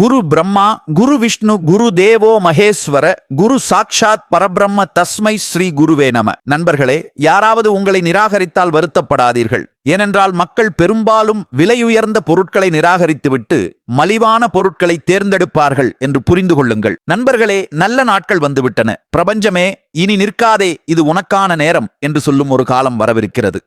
குரு பிரம்மா குரு விஷ்ணு குரு தேவோ மகேஸ்வர குரு சாக்ஷாத் பரபிரம்ம தஸ்மை ஸ்ரீ குருவே நம. நண்பர்களே யாராவது உங்களை நிராகரித்தால் வருத்தப்படாதீர்கள். ஏனென்றால் மக்கள் பெரும்பாலும் விலையுயர்ந்த பொருட்களை நிராகரித்துவிட்டு மலிவான பொருட்களை தேர்ந்தெடுப்பார்கள் என்று புரிந்து கொள்ளுங்கள். நண்பர்களே நல்ல நாட்கள் வந்துவிட்டன. பிரபஞ்சமே இனி நிற்காதே இது உனக்கான நேரம் என்று சொல்லும் ஒரு காலம் வரவிருக்கிறது.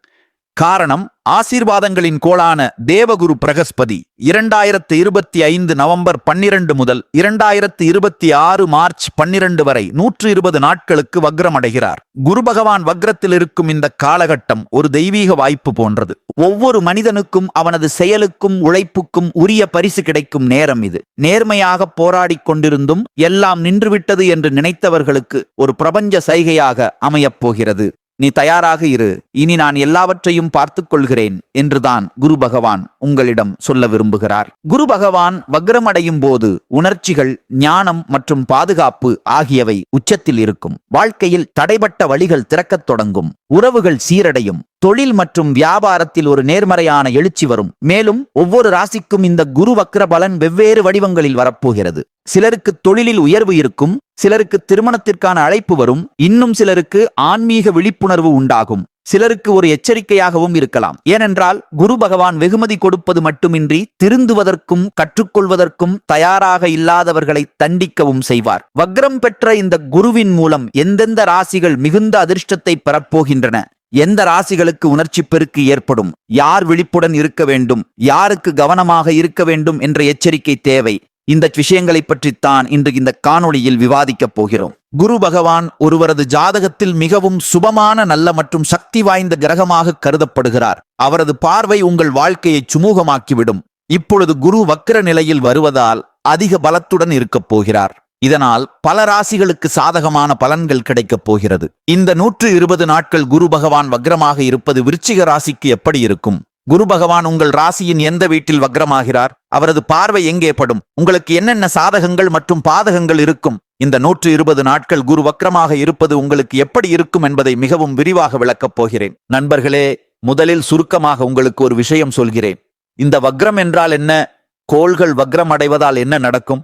காரணம் ஆசீர்வாதங்களின் கோளான தேவகுரு பிரகஸ்பதி. இரண்டாயிரத்து இருபத்தி ஐந்து நவம்பர் பன்னிரண்டு முதல் இரண்டாயிரத்து இருபத்தி ஆறு மார்ச் பன்னிரண்டு வரை நூற்று இருபது நாட்களுக்கு வக்ரமடைகிறார். குரு பகவான் வக்ரத்தில் இருக்கும் இந்த காலகட்டம் ஒரு தெய்வீக வாய்ப்பு போன்றது. ஒவ்வொரு மனிதனுக்கும் அவனது செயலுக்கும் உழைப்புக்கும் உரிய பரிசு கிடைக்கும் நேரம் இது. நேர்மையாக போராடிக் கொண்டிருந்தும் எல்லாம் நின்றுவிட்டது என்று நினைத்தவர்களுக்கு ஒரு பிரபஞ்ச சைகையாக அமையப் போகிறது. நீ தயாராக இரு. இனி நான் எல்லாவற்றையும் பார்த்து கொள்கிறேன் என்றுதான் குரு பகவான் உங்களிடம் சொல்ல விரும்புகிறார். குரு பகவான் வக்ரமடையும் போது உணர்ச்சிகள் ஞானம் மற்றும் பாதுகாப்பு ஆகியவை உச்சத்தில் இருக்கும். வாழ்க்கையில் தடைபட்ட வழிகள் திறக்கத் தொடங்கும். உறவுகள் சீரடையும். தொழில் மற்றும் வியாபாரத்தில் ஒரு நேர்மறையான எழுச்சி வரும். மேலும் ஒவ்வொரு ராசிக்கும் இந்த குரு வக்ர பலன் வெவ்வேறு வடிவங்களில் வரப்போகிறது. சிலருக்கு தொழிலில் உயர்வு இருக்கும் சிலருக்கு திருமணத்திற்கான அழைப்பு வரும் இன்னும் சிலருக்கு ஆன்மீக விழிப்புணர்வு உண்டாகும். சிலருக்கு ஒரு எச்சரிக்கையாகவும் இருக்கலாம். ஏனென்றால் குரு பகவான் வெகுமதி கொடுப்பது மட்டுமின்றி திருந்துவதற்கும் கற்றுக்கொள்வதற்கும் தயாராக இல்லாதவர்களை தண்டிக்கவும் செய்வார். வக்ரம் பெற்ற இந்த குருவின் மூலம் எந்தெந்த ராசிகள் மிகுந்த அதிர்ஷ்டத்தை பெறப்போகின்றன? எந்த ராசிகளுக்கு உணர்ச்சி பெருக்கு ஏற்படும்? யார் விழிப்புடன் இருக்க வேண்டும்? யாருக்கு கவனமாக இருக்க வேண்டும் என்ற எச்சரிக்கை தேவை. இந்த விஷயங்களை பற்றித்தான் இன்று இந்த காணொளியில் விவாதிக்கப் போகிறோம். குரு பகவான் ஒருவரது ஜாதகத்தில் மிகவும் சுபமான நல்ல மற்றும் சக்தி வாய்ந்த கிரகமாக கருதப்படுகிறார். அவரது பார்வை உங்கள் வாழ்க்கையை சுமூகமாக்கிவிடும். இப்பொழுது குரு வக்கிர நிலையில் வருவதால் அதிக பலத்துடன் இருக்கப் போகிறார். இதனால் பல ராசிகளுக்கு சாதகமான பலன்கள் கிடைக்கப் போகிறது. இந்த நூற்று இருபது நாட்கள் குரு பகவான் வக்ரமாக இருப்பது விருச்சிக ராசிக்கு எப்படி இருக்கும்? குரு பகவான் உங்கள் ராசியின் எந்த வீட்டில் வக்ரமாகிறார்? அவரது பார்வை எங்கே படும்? உங்களுக்கு என்னென்ன சாதகங்கள் மற்றும் பாதகங்கள் இருக்கும்? இந்த நூற்று இருபது நாட்கள் குரு வக்ரமாக இருப்பது உங்களுக்கு எப்படி இருக்கும் என்பதை மிகவும் விரிவாக விளக்கப் போகிறேன். நண்பர்களே முதலில் சுருக்கமாக உங்களுக்கு ஒரு விஷயம் சொல்கிறேன். இந்த வக்ரம் என்றால் என்ன? கோள்கள் வக்ரம் அடைவதால் என்ன நடக்கும்?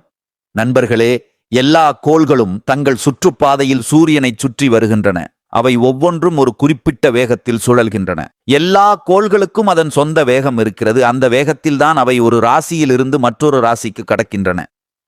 நண்பர்களே எல்லா கோள்களும் தங்கள் சுற்றுப்பாதையில் சூரியனை சுற்றி வருகின்றன. அவை ஒவ்வொன்றும் ஒரு குறிப்பிட்ட வேகத்தில் சுழல்கின்றன. எல்லா கோள்களுக்கும் அதன் சொந்த வேகம் இருக்கிறது. அந்த வேகத்தில்தான் அவை ஒரு ராசியிலிருந்து மற்றொரு ராசிக்கு கடக்கின்றன.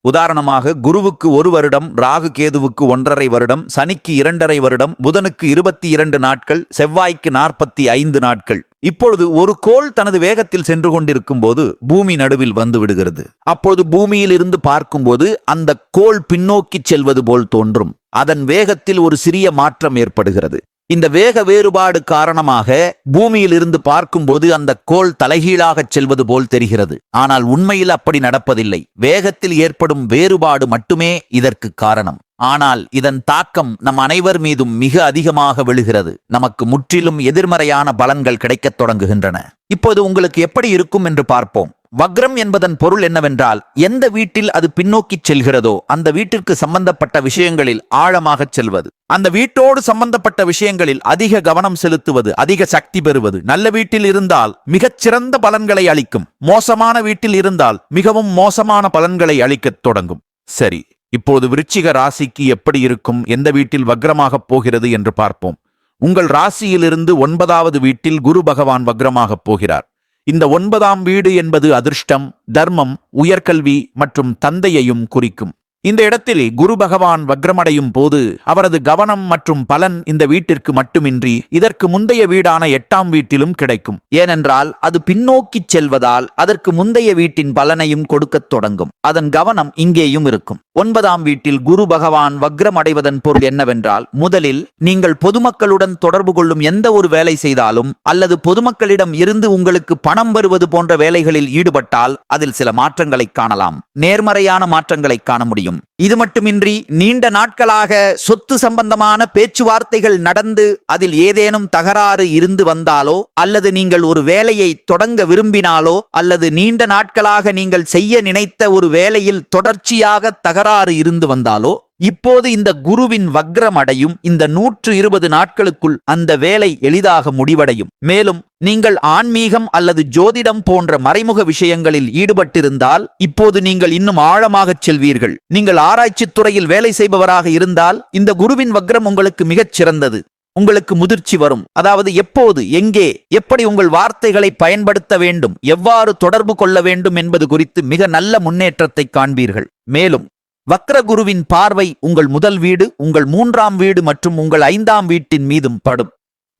உதாரணமாக குருவுக்கு ஒரு வருடம் ராகு கேதுவுக்கு ஒன்றரை வருடம் சனிக்கு இரண்டரை வருடம் புதனுக்கு இருபத்தி இரண்டு நாட்கள் செவ்வாய்க்கு நாற்பத்தி ஐந்து நாட்கள். இப்பொழுது ஒரு கோள் தனது வேகத்தில் சென்று கொண்டிருக்கும் போது பூமி நடுவில் வந்து விடுகிறது. அப்பொழுது பூமியில் இருந்து பார்க்கும்போது அந்த கோள் பின்னோக்கி செல்வது போல் தோன்றும். அதன் வேகத்தில் ஒரு சிறிய மாற்றம் ஏற்படுகிறது. இந்த வேக வேறுபாடு காரணமாக பூமியில் இருந்து பார்க்கும்போது அந்த கோள் தலைகீழாகச் செல்வது போல் தெரிகிறது. ஆனால் உண்மையில் அப்படி நடப்பதில்லை. வேகத்தில் ஏற்படும் வேறுபாடு மட்டுமே இதற்கு காரணம். ஆனால் இதன் தாக்கம் நம் அனைவர் மீதும் மிக அதிகமாக விழுகிறது. நமக்கு முற்றிலும் எதிர்மறையான பலன்கள் கிடைக்கத் தொடங்குகின்றன. இப்போது உங்களுக்கு எப்படி இருக்கும் என்று பார்ப்போம். வக்ரம் என்பதன் பொருள் என்னவென்றால் எந்த வீட்டில் அது பின்னோக்கிச் செல்கிறதோ அந்த வீட்டிற்கு சம்பந்தப்பட்ட விஷயங்களில் ஆழமாகச் செல்வது. அந்த வீட்டோடு சம்பந்தப்பட்ட விஷயங்களில் அதிக கவனம் செலுத்துவது அதிக சக்தி பெறுவது. நல்ல வீட்டில் இருந்தால் மிகச் சிறந்த பலன்களை அளிக்கும். மோசமான வீட்டில் இருந்தால் மிகவும் மோசமான பலன்களை அளிக்கத் தொடங்கும். சரி இப்போது விருச்சிக ராசிக்கு எப்படி இருக்கும்? எந்த வீட்டில் வக்ரமாகப் போகிறது என்று பார்ப்போம். உங்கள் ராசியிலிருந்து ஒன்பதாவது வீட்டில் குரு பகவான் வக்ரமாகப் போகிறார். இந்த ஒன்பதாம் வீடு என்பது அதிர்ஷ்டம் தர்மம் உயர்கல்வி மற்றும் தந்தையையும் குறிக்கும். இந்த இடத்தில் குரு பகவான் வக்ரமடையும் போது அவரது கவனம் மற்றும் பலன் இந்த வீட்டிற்கு மட்டுமின்றி இதற்கு முந்தைய வீடான எட்டாம் வீட்டிலும் கிடைக்கும். ஏனென்றால் அது பின்னோக்கிச் செல்வதால் அதற்கு முந்தைய வீட்டின் பலனையும் கொடுக்கத் தொடங்கும். அதன் கவனம் இங்கேயும் இருக்கும். ஒன்பதாம் வீட்டில் குரு பகவான் வக்ரம் அடைவதன் பொருள் என்னவென்றால் முதலில் நீங்கள் பொதுமக்களுடன் தொடர்பு கொள்ளும் எந்த ஒரு வேலை செய்தாலும் அல்லது பொதுமக்களிடம் இருந்து உங்களுக்கு பணம் வருவது போன்ற வேலைகளில் ஈடுபட்டால் அதில் சில மாற்றங்களை காணலாம். நேர்மறையான மாற்றங்களை காண முடியும். இது மட்டுமின்றி நீண்ட நாட்களாக சொத்து சம்பந்தமான பேச்சுவார்த்தைகள் நடந்து அதில் ஏதேனும் தகராறு இருந்து வந்தாலோ அல்லது நீங்கள் ஒரு வேலையை தொடங்க விரும்பினாலோ அல்லது நீண்ட நாட்களாக நீங்கள் செய்ய நினைத்த ஒரு வேலையில் தொடர்ச்சியாக தகராறு இருந்து வந்தாலோ இப்போது இந்த குருவின் வக்ரம் அடையும் இந்த நூற்று இருபது நாட்களுக்குள் அந்த வேலை எளிதாக முடிவடையும். மேலும் நீங்கள் ஆன்மீகம் அல்லது ஜோதிடம் போன்ற மறைமுக விஷயங்களில் ஈடுபட்டிருந்தால் இப்போது நீங்கள் இன்னும் ஆழமாகச் செல்வீர்கள். நீங்கள் ஆராய்ச்சித் துறையில் வேலை செய்பவராக இருந்தால் இந்த குருவின் வக்ரம் உங்களுக்கு மிகச் சிறந்தது. உங்களுக்கு முதிர்ச்சி வரும். அதாவது எப்போது எங்கே எப்படி உங்கள் வார்த்தைகளை பயன்படுத்த வேண்டும் எவ்வாறு தொடர்பு கொள்ள வேண்டும் என்பது குறித்து மிக நல்ல முன்னேற்றத்தை காண்பீர்கள். மேலும் வக்ரகுருவின் பார்வை உங்கள் முதல் வீடு உங்கள் மூன்றாம் வீடு மற்றும் உங்கள் ஐந்தாம் வீட்டின் மீதும் படும்.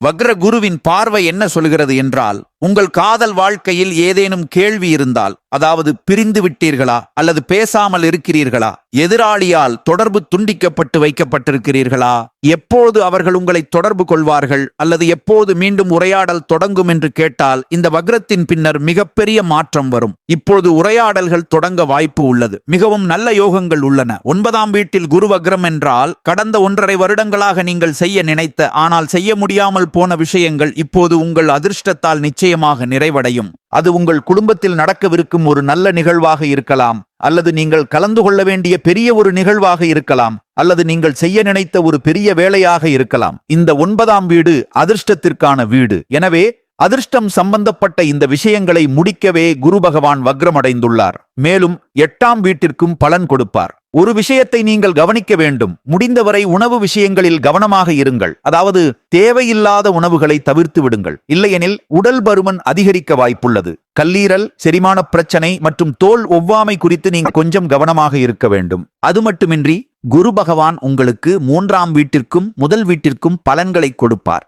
வக்ரகுருவின் பார்வை என்ன சொல்கிறது என்றால் உங்கள் காதல் வாழ்க்கையில் ஏதேனும் கேள்வி இருந்தால் அதாவது பிரிந்து விட்டீர்களா அல்லது பேசாமல் இருக்கிறீர்களா எதிராளியால் தொடர்பு துண்டிக்கப்பட்டு வைக்கப்பட்டிருக்கிறீர்களா எப்போது அவர்கள் உங்களை தொடர்பு கொள்வார்கள் அல்லது எப்போது மீண்டும் உரையாடல் தொடங்கும் என்று கேட்டால் இந்த வக்ரத்தின் பின்னர் மிகப்பெரிய மாற்றம் வரும். இப்போது உரையாடல்கள் தொடங்க வாய்ப்பு உள்ளது. மிகவும் நல்ல யோகங்கள் உள்ளன. ஒன்பதாம் வீட்டில் குரு வக்ரம் என்றால் கடந்த ஒன்றரை வருடங்களாக நீங்கள் செய்ய நினைத்த ஆனால் செய்ய முடியாமல் போன விஷயங்கள் இப்போது உங்கள் அதிர்ஷ்டத்தால் நிச்சயம் நிச்சயமாக நிறைவடையும். அது உங்கள் குடும்பத்தில் நடக்கவிருக்கும் ஒரு நல்ல நிகழ்வாக இருக்கலாம். அல்லது நீங்கள் கலந்து கொள்ள வேண்டிய பெரிய ஒரு நிகழ்வாக இருக்கலாம். அல்லது நீங்கள் செய்ய நினைத்த ஒரு பெரிய வேலையாக இருக்கலாம். இந்த ஒன்பதாம் வீடு அதிர்ஷ்டத்திற்கான வீடு. எனவே அதிர்ஷ்டம் சம்பந்தப்பட்ட இந்த விஷயங்களை முடிக்கவே குரு பகவான் வக்ரமடைந்துள்ளார். மேலும் எட்டாம் வீட்டிற்கும் பலன் கொடுப்பார். ஒரு விஷயத்தை நீங்கள் கவனிக்க வேண்டும். முடிந்தவரை உணவு விஷயங்களில் கவனமாக இருங்கள். அதாவது தேவையில்லாத உணவுகளை தவிர்த்து விடுங்கள். இல்லையெனில் உடல் பருமன் அதிகரிக்க வாய்ப்புள்ளது. கல்லீரல் செரிமான பிரச்சனை மற்றும் தோல் ஒவ்வாமை குறித்து நீங்கள் கொஞ்சம் கவனமாக இருக்க வேண்டும். அது மட்டுமின்றி குரு பகவான் உங்களுக்கு மூன்றாம் வீட்டிற்கும் முதல் வீட்டிற்கும் பலன்களை கொடுப்பார்.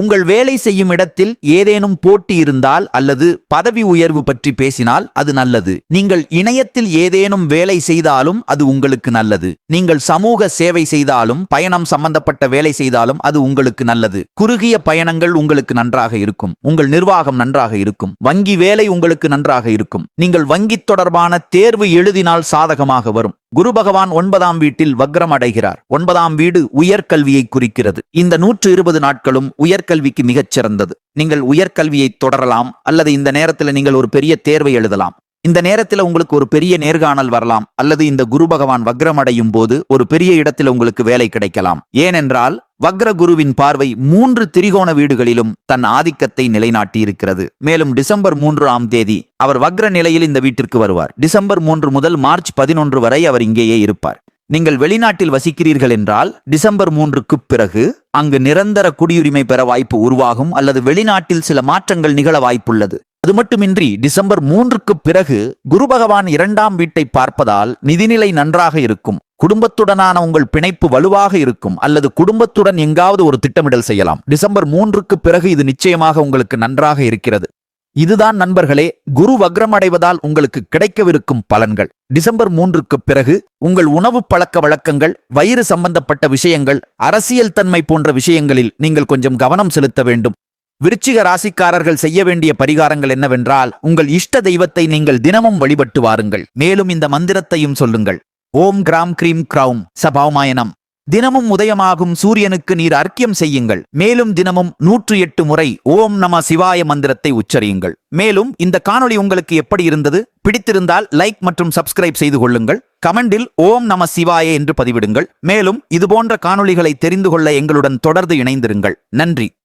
உங்கள் வேலை செய்யும் இடத்தில் ஏதேனும் போட்டி இருந்தால் அல்லது பதவி உயர்வு பற்றி பேசினால் அது நல்லது. நீங்கள் இணையத்தில் ஏதேனும் வேலை செய்தாலும் அது உங்களுக்கு நல்லது. நீங்கள் சமூக சேவை செய்தாலும் பயணம் சம்பந்தப்பட்ட வேலை செய்தாலும் அது உங்களுக்கு நல்லது. குறுகிய பயணங்கள் உங்களுக்கு நன்றாக இருக்கும். உங்கள் நிர்வாகம் நன்றாக இருக்கும். வங்கி வேலை உங்களுக்கு நன்றாக இருக்கும். நீங்கள் வங்கி தொடர்பான தேர்வு எழுதினால் சாதகமாக வரும். குரு பகவான் ஒன்பதாம் வீட்டில் வக்ரம் அடைகிறார். ஒன்பதாம் வீடு உயர்கல்வியை குறிக்கிறது. இந்த நூற்று இருபது நாட்களும் உயர்கல்விக்கு மிகச் சிறந்தது நீங்கள் உயர்கல்வியை தொடரலாம் அல்லது இந்த நேரத்தில் நீங்கள் ஒரு பெரிய தேர்வை எழுதலாம். இந்த நேரத்தில் உங்களுக்கு ஒரு பெரிய நேர்காணல் வரலாம் அல்லது இந்த குரு பகவான் வக்ரம் அடையும் போது ஒரு பெரிய இடத்தில் உங்களுக்கு வேலை கிடைக்கலாம். ஏனென்றால் வக்ர குருவின் பார்வை மூன்று திரிகோண வீடுகளிலும் தன் ஆதிக்கத்தை நிலைநாட்டியிருக்கிறது. மேலும் டிசம்பர் மூன்றாம் தேதி அவர் வக்ர நிலையில் இந்த வீட்டிற்கு வருவார். டிசம்பர் மூன்று முதல் மார்ச் பதினொன்று வரை அவர் இங்கேயே இருப்பார். நீங்கள் வெளிநாட்டில் வசிக்கிறீர்கள் என்றால் டிசம்பர் மூன்றுக்கு பிறகு அங்கு நிரந்தர குடியுரிமை பெற வாய்ப்பு உருவாகும் அல்லது வெளிநாட்டில் சில மாற்றங்கள் நிகழ வாய்ப்புள்ளது. அது மட்டுமின்றி டிசம்பர் மூன்றுக்கு பிறகு குரு பகவான் இரண்டாம் வீட்டை பார்ப்பதால் நிதிநிலை நன்றாக இருக்கும். குடும்பத்துடனான உங்கள் பிணைப்பு வலுவாக இருக்கும் அல்லது குடும்பத்துடன் எங்காவது ஒரு திட்டமிடல் செய்யலாம். டிசம்பர் மூன்றுக்கு பிறகு இது நிச்சயமாக உங்களுக்கு நன்றாக இருக்கிறது. இதுதான் நண்பர்களே குரு வக்ரம் அடைவதால் உங்களுக்கு கிடைக்கவிருக்கும் பலன்கள். டிசம்பர் மூன்றுக்கு பிறகு உங்கள் உணவு பழக்க வழக்கங்கள் வயிறு சம்பந்தப்பட்ட விஷயங்கள் அரசியல் தன்மை போன்ற விஷயங்களில் நீங்கள் கொஞ்சம் கவனம் செலுத்த வேண்டும். விருச்சிக ராசிக்காரர்கள் செய்ய வேண்டிய பரிகாரங்கள் என்னவென்றால் உங்கள் இஷ்ட தெய்வத்தை நீங்கள் தினமும் வழிபட்டு வாருங்கள். மேலும் இந்த மந்திரத்தையும் சொல்லுங்கள். ஓம் கிராம் கிரீம் கிரௌம் சபாமாயனம் தினமும் உதயமாகும் சூரியனுக்கு நீர் அர்க்கியம் செய்யுங்கள். மேலும் தினமும் நூற்று எட்டு முறை ஓம் நம சிவாய மந்திரத்தை உச்சரியுங்கள். மேலும் இந்த காணொளி உங்களுக்கு எப்படி இருந்தது? பிடித்திருந்தால் லைக் மற்றும் சப்ஸ்கிரைப் செய்து கொள்ளுங்கள். கமெண்டில் ஓம் நம சிவாய என்று பதிவிடுங்கள். மேலும் இதுபோன்ற காணொளிகளை தெரிந்து கொள்ள எங்களுடன் தொடர்ந்து இணைந்திருங்கள். நன்றி.